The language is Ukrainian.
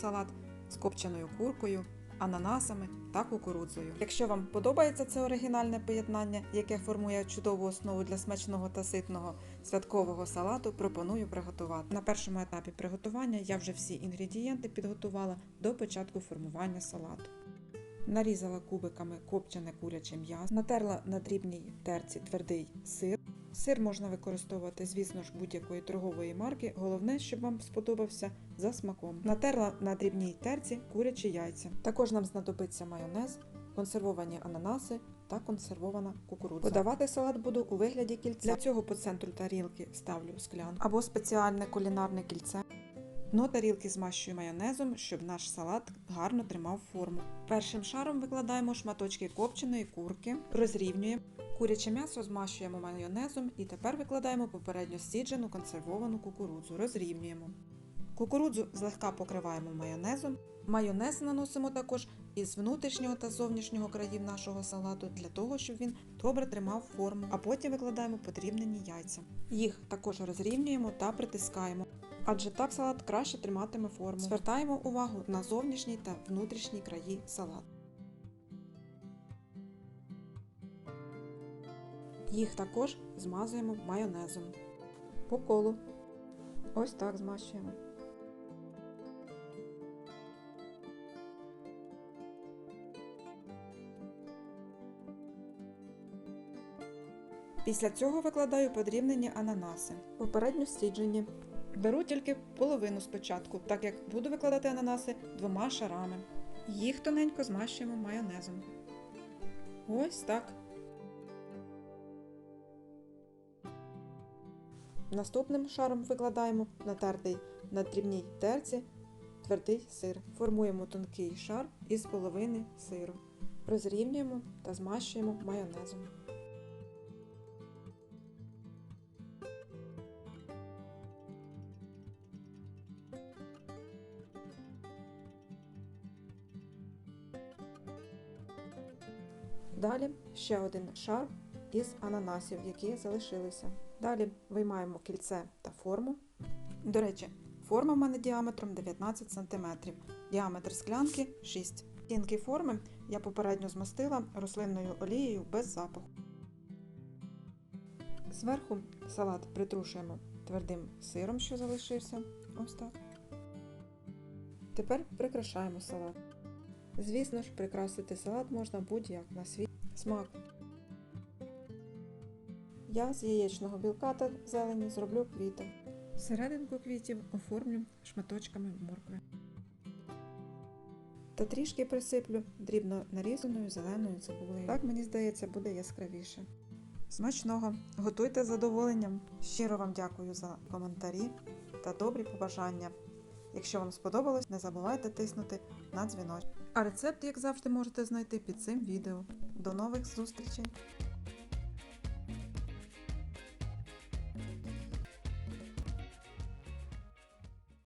салат з копченою куркою, ананасами та кукурудзою. Якщо вам подобається це оригінальне поєднання, яке формує чудову основу для смачного та ситного святкового салату, пропоную приготувати. На першому етапі приготування я вже всі інгредієнти підготувала до початку формування салату. Нарізала кубиками копчене куряче м'ясо, натерла на дрібній терці твердий сир. Сир можна використовувати, звісно ж, будь-якої торгової марки. Головне, щоб вам сподобався за смаком. Натерла на дрібній терці курячі яйця. Також нам знадобиться майонез, консервовані ананаси та консервована кукурудза. Подавати салат буду у вигляді кільця. Для цього по центру тарілки ставлю склянку або спеціальне кулінарне кільце. Дно тарілки змащую майонезом, щоб наш салат гарно тримав форму. Першим шаром викладаємо шматочки копченої курки, розрівнюємо. Куряче м'ясо змащуємо майонезом і тепер викладаємо попередньо стіджену консервовану кукурудзу, розрівнюємо. Кукурудзу злегка покриваємо майонезом. Майонез наносимо також із внутрішнього та зовнішнього країв нашого салату для того, щоб він добре тримав форму, а потім викладаємо подрібнені яйця. Їх також розрівнюємо та притискаємо. Адже так салат краще триматиме форму. Звертаємо увагу на зовнішній та внутрішній краї салату. Їх також змазуємо майонезом. По колу. Ось так змащуємо. Після цього викладаю подрібнені ананаси, попередньо стіджені. Беру тільки половину спочатку, так як буду викладати ананаси двома шарами. Їх тоненько змащуємо майонезом. Ось так. Наступним шаром викладаємо натертий на дрібній терці твердий сир. Формуємо тонкий шар із половини сиру. Розрівнюємо та змащуємо майонезом. Далі ще один шар із ананасів, які залишилися. Далі виймаємо кільце та форму. До речі, форма в мене діаметром 19 см, діаметр склянки 6 Стінки форми я попередньо змастила рослинною олією без запаху. Зверху салат притрушуємо твердим сиром, що залишився. Ось так. Тепер прикрашаємо салат. Звісно ж, прикрасити салат можна будь-як на свій смак. Я з яєчного білка та зелені зроблю квіти. Серединку квітів оформлю шматочками моркви. Та трішки присиплю дрібно нарізаною зеленою цибулею. Так, мені здається, буде яскравіше. Смачного! Готуйте з задоволенням. Щиро вам дякую за коментарі та добрі побажання. Якщо вам сподобалось, не забувайте тиснути на дзвіночок. А рецепт, як завжди, можете знайти під цим відео. До нових зустрічей!